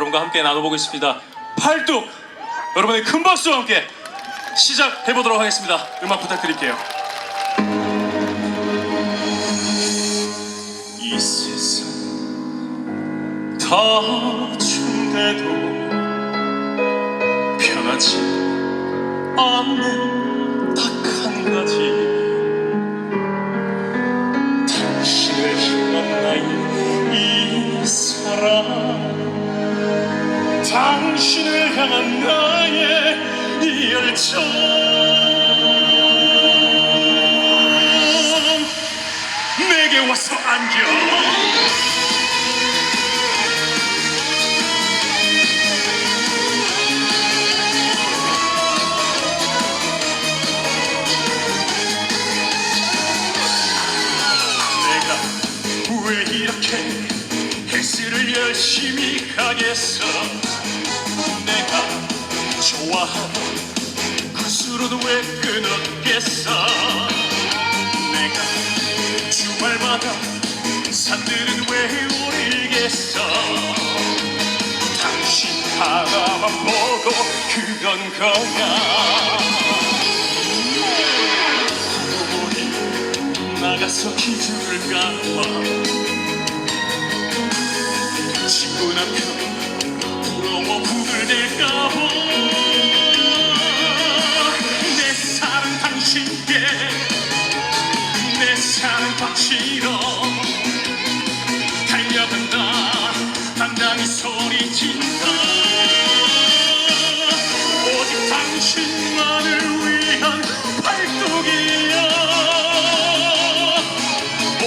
여러분과 함께 나눠보겠습니다. 팔뚝 여러분의 큰 박수와 함께 시작해 보도록 하겠습니다. 음악 부탁드릴게요. 이 세상 다 준대도 변하지 않는 이 열정 내게 와서 안겨 내가 왜 이렇게 헬스를 열심히 가겠어? 내가 좋아하는 그 술은 왜 끊었겠어? 내가 주말마다 산들은 왜 오르겠어? 당신 하나만 보고 그런 거야. 우리 나가서 기준을 까봐. 친구 남편 부러워 바치러 달려간다. 당당히 소리친다. 오직 당신만을 위한 팔뚝이야.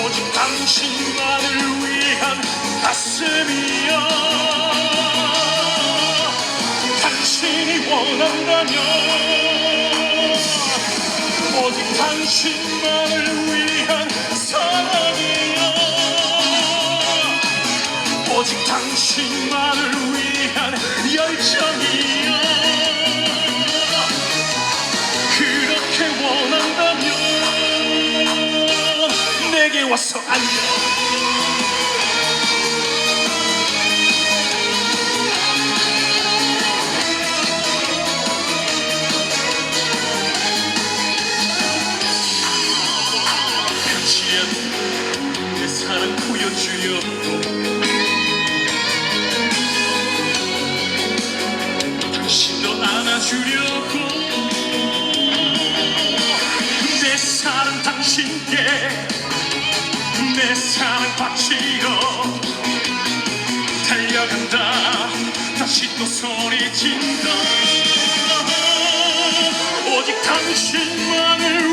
오직 당신만을 위한 가슴이야. 당신이 원한다면 오직 당신만을 위한 사랑이야 오직 당신만을 위한 열정이야 그렇게 원한다면 내게 와서 앉아 보여주려고. 당신도 안아주려고. 내 사랑 당신께 내 사랑 바치러 달려간다. 다시 또 소리친다 오직 당신만을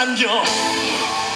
안겨